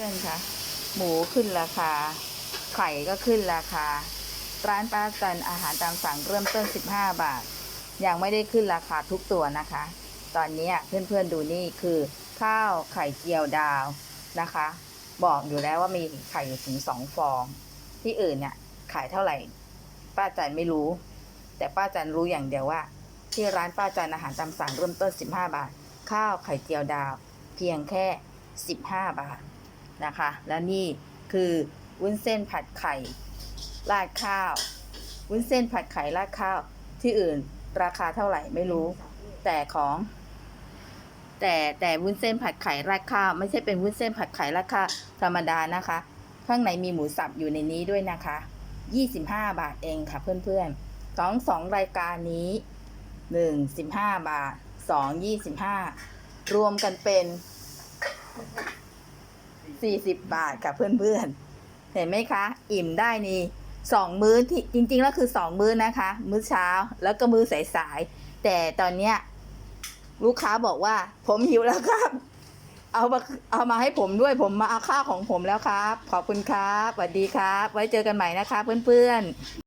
พื่อนๆคะหมูขึ้นราคา ไข่ก็ขึ้นราคา ร้านป้าจันอาหารตามสั่งเริ่มต้น 15 บาท ยังไม่ได้ขึ้นราคาทุกตัวนะคะ ตอนนี้เพื่อนๆดูนี่คือ ข้าวไข่เจียวดาวนะคะ บอกอยู่แล้วว่ามีไข่อยู่ถึงสองฟอง ที่อื่นเนี่ยขายเท่าไหร่ ป้าจันไม่รู้ แต่ป้าจันรู้อย่างเดียวว่า ที่ร้านป้าจันอาหารตามสั่งเริ่มต้น 15 บาท ข้าวไข่เจียวดาว เพียงแค่ 15 บาท นะคะ และนี่คือวุ้นเส้นผัดไข่ราดข้าว วุ้นเส้นผัดไข่ราดข้าว ที่อื่นราคาเท่าไหร่ไม่รู้ แต่ของ แต่แต่วุ้นเส้นผัดไข่ราดข้าว ไม่ใช่เป็นวุ้นเส้นผัดไข่ราดข้าวธรรมดานะคะ ข้างในมีหมูสับอยู่ในนี้ด้วยนะคะ 25 บาทเองค่ะเพื่อนๆสองสองรายการนี้ 1 15 บาท 2 25 รวมกันเป็น 40 บาทค่ะเพื่อนๆ เห็นไหมคะ อิ่มได้นี่สองมื้อที่จริงๆแล้วคือสองมื้อนะคะ มื้อเช้าแล้วก็มื้อสายๆ แต่ตอนเนี้ยลูกค้าบอกว่า ผมหิวแล้วครับ เอามาเอามาให้ผมด้วยผมมาเอาข้าวของผมแล้วครับ ขอบคุณครับสวัสดีครับ ไว้เจอกันใหม่นะคะเพื่อนๆ